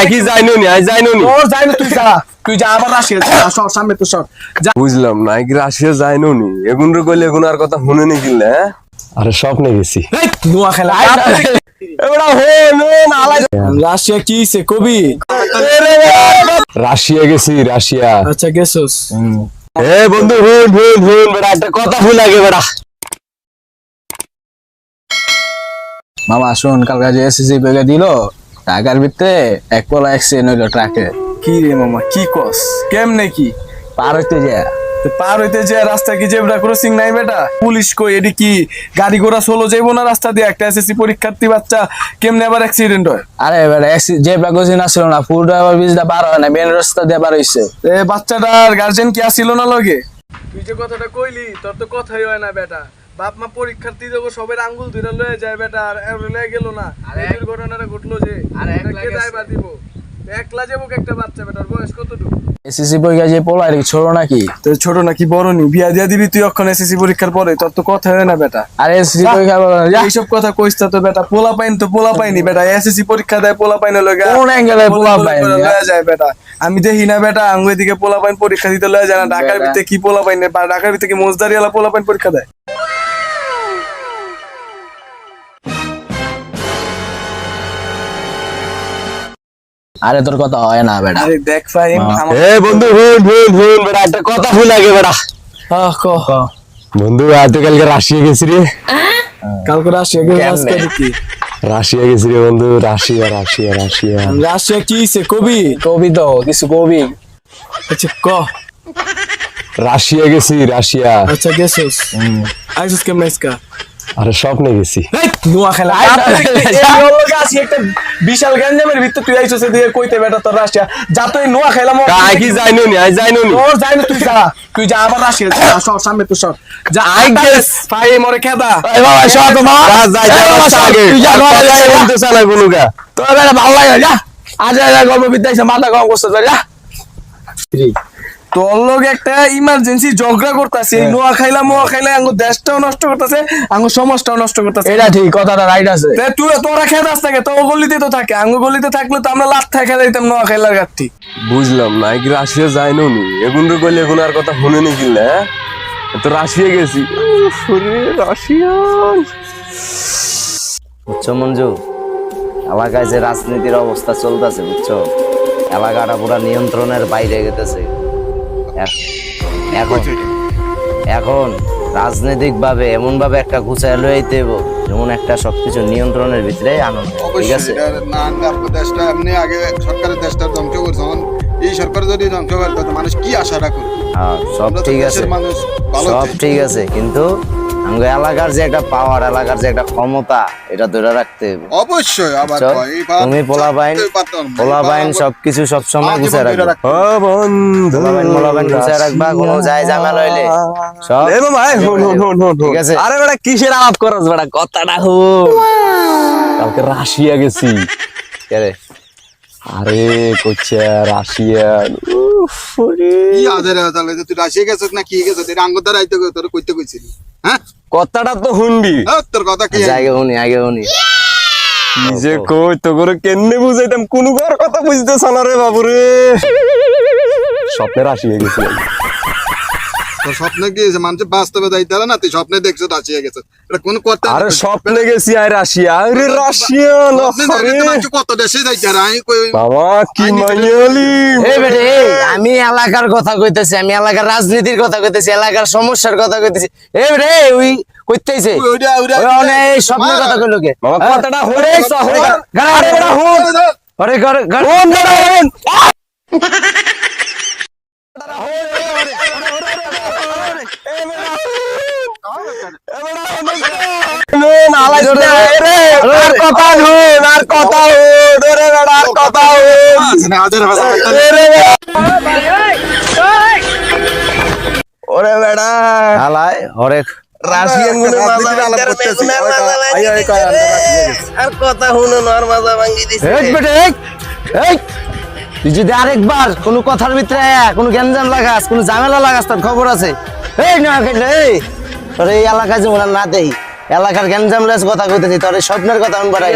I যাইনো নি I যাইনো নি তোর যাই তুই যা। তুই যা আবার রাশিয়া যা সর সামনে তো সর। বুঝলাম না আই রাশিয়া যাইনো নি এগুন রে কইলে এগুন আর কথা শুনে নি কিনলে হ্যাঁ? আরে স্বপ্নে গেছি। নোয়া খেলা। আলাই রাশিয়া কি সে কবি? রাশিয়া গেছি রাশিয়া। আচ্ছা গেছস। এ বন্ধু হুন হুন হুন বেটা একটা কথা ভুল লাগে বেটা মামা শুন কালকে যে এসএসসি পেগে দিল টাকার ভিতরে এক পলা অ্যাক্সিডেন্ট হইল ট্রাকে কি রে মামা কি কস? কেমনে কি? পার হইতে যায়। পার হইতে যে রাস্তা কি জেব্রা ক্রসিং নাই বেটা? পুলিশ কই এডি কি গাড়ি ঘোড়া চলো যাইবো না রাস্তা দিয়ে? একটা এসএসসি পরীক্ষার্থী বাচ্চা কেমনে আবার অ্যাক্সিডেন্ট হয়? আরে বেটা জেব্রা ক্রসিং আসছিল না ফুল ড্রাইভার বিজটা পার হয় না মেন রাস্তা দিয়ে পার হইছে। এ বাচ্চাটার গার্জেন কি আসিল না লগে? তুই যে কথাটা কইলি তোর তো কথাই হয় না বেটা। বাপ মা পরীক্ষার্থী দেবো সবের আঙ্গুল ধরে লয়ে যায় বেটা আর লয়ে গেল না। এই দুর্ঘটনাটা ঘটলো যে কে দায়ভার দিব? একলা যাব একটা বাচ্চা বেটার? বয়স কতটুকু? এসএসসি পরীক্ষা যে পোলা এটা ছোট নাকি? তো ছোট নাকি বড় নি? বিয়া দিয়া দিবি তুই অক্ষণ এসএসসি পরীক্ষার পরে তোর তো কথা হয় না বেটা। আরে এসএসসি পরীক্ষা এইসব কথা কইস তো বেটা পোলা পাইন তো পোলা পাইনি বেটা এসএসসি পরীক্ষা দেয় পোলা পাইনে লগে কোন অ্যাঙ্গেলে পোলা পাইন লয়ে যায় বেটা। আমি দেখি না বেটা আঙ্গু এদিকে পোলা পাইন পরীক্ষা দিতে লয়ে যায় না। ঢাকার ভিতরে কি পোলা পাইন? বা ঢাকার ভিতরে কি মোজদারি পোলা পাইন পরীক্ষা দেয়? আরে তোর কথা হয় না বেটা। আরে দেখ ভাই এ বন্ধু হুন হুন হুন বেটা একটা কথা ভুল লাগে বেটা। আহ, ক? বন্ধু আজ কালকে রাশিয়া গেছি রে। কালকে রাশিয়া গেল আজকে কি? রাশিয়া গেছি রে বন্ধু রাশিয়া রাশিয়া রাশিয়া। রাশিয়া কি সে কবি? কবি তো কিছু কবি। আচ্ছা ক? রাশিয়া গেছি রাশিয়া। আচ্ছা গেছস। আইসস কেমন আরে স্বপ্নে গেছি। নোয়া খেলা আছি একটা বিশাল গঞ্জামের ভিতর তুই আইসস দিয়ে কইতে বেটা তোর রাশিয়া। যা তুই নোয়া খেলাম আই কি যাইনো নি আই যাইনো নি। তোর যাই না তুই যা তুই যা আবার রাশিয়া যা সর সামনে তো সর। যা আই গেস। ভাই মরে খেদা। এই বাবা যা, যাই, যাই, এই বাবা, রাস্তা সব, আগে। তুই যা, আর বাবা, কথাই যা, যা। বলতেছে না কোনো গা। তোর বেটা ভালো লাগে যা। আজ গল্প বিদ্যাইছে মাথা কম করছে যা তোর লগে একটা ইমার্জেন্সি ঝগড়া করতেছে এই নোয়া খাইলা মোয়া খাইলা আঙ্গু দেশটাও নষ্ট করতেছে আঙ্গু সমাজটাও নষ্ট করতেছে। এটা ঠিক কথাটা রাইট আছে। তুই তোরা খেদাস থাকে তো গলিতে তো থাকে আঙ্গু গলিতে থাকলে তো আমরা লাট থাকে দিতাম নোয়া খাইলার গাঠি বুঝলাম না কি রাশিয়া যাইনো নি এগুন রে কইলে এগুন আর কথা শুনে নি কিনলে হ্যাঁ? তো রাশিয়া গেছি। রাশিয়া। বুঝছ মঞ্জু? এলাকায় যে রাজনীতির অবস্থা চলতেছে বুঝছ? এলাকাটা পুরা নিয়ন্ত্রণের বাইরে গেতেছে। এখন এখন রাজনৈতিক ভাবে এমন ভাবে একটা ঘুষায় লই দেব যেমন একটা সবকিছু নিয়ন্ত্রণের ভিতরে আনন্দ ঠিক আছে? না দেশটা এমনি আগে সরকারের দেশটা ধ্বংস করছে এই সরকার যদি ধ্বংস করে মানুষ কি আশা রাখুন হ্যাঁ সব ঠিক আছে। মানুষ সব ঠিক আছে কিন্তু এলাকার যে একটা পাওয়ার এলাকার যে একটা ক্ষমতা এটা ধরে রাখতে হবে। অবশ্যই আবার তুমি পোলা বাইন। পোলা বাইন সবকিছু সবসময় গুছায় ধরে রাখবে। ও বন্ধু পোলা বাইন মোলা বাইন গুছায় রাখবা কোনো যায় ঝামেলা হইলে। সব এ হুন, ঠিক আছে। আরে বেটা কিসের আলাপ করছ বেটা? কথাটা কালকে রাশিয়া গেছি। কেরে আরে কইছে রাশিয়া। কি আজের তাহলে? তুই রাশিয়া গেছিস না কি গেছিস? এটা আঙ্গুর আইতে তোর কইতে কইছিলি। হ্যাঁ? কথাটা তো শুনবি। তোর কথা কি? আচ্ছা, আগে উনি আগে শুনি। নিজে কই তো করে কেমনে বুঝাইতাম? কোন ঘর কথা বুঝতেছ না রে বাবু রে। স্বপ্নে রাশিয়া গেছিলাম। তোর স্বপ্নে কি? মানুষের বাস্তবে হবে না তুই স্বপ্নে দেখছ রাশিয়া গেছে এটা কোন কথা আরে স্বপ্নে গেছি আর রাশিয়া আরে রাশিয়া মানুষ কত দেশে যাইতে আর আমি কই বাবা কি মাইয়ালি এই বেটে আমি এলাকার কথা কইতেছি আমি এলাকার রাজনীতির কথা কইতেছি এলাকার সমস্যার কথা কইতেছি এই বেটে ওই কইতেছে ওই ওইটা ওইটা ওই অনেক স্বপ্নের কথা কইলো কে বাবা কথাটা হরে হুন আরে হুন হুন কথা হুন হাজার হাজার ওরে বেড়া হালাই হরেক রাশিয়ানগুলো রাজনীতির আলাপ করতেছি। আই, আই, কয়, আমরা রাশিয়া গেছি। আর কথা হুন আর মাজা ভাঙ্গি দিছে এই বেটে এই, এই তুই যদি আরেকবার কোনো কথার ভিতরে কোনো গ্যাঞ্জাম লাগাস কোনো ঝামেলা লাগাস তোর খবর আছে। এই না খেলে এই। তোর এই এলাকায় যেমন না দেই। এলাকার গ্যাঞ্জাম লাগাস কথা কইতেছি তোর স্বপ্নের কথা আমি বাড়াই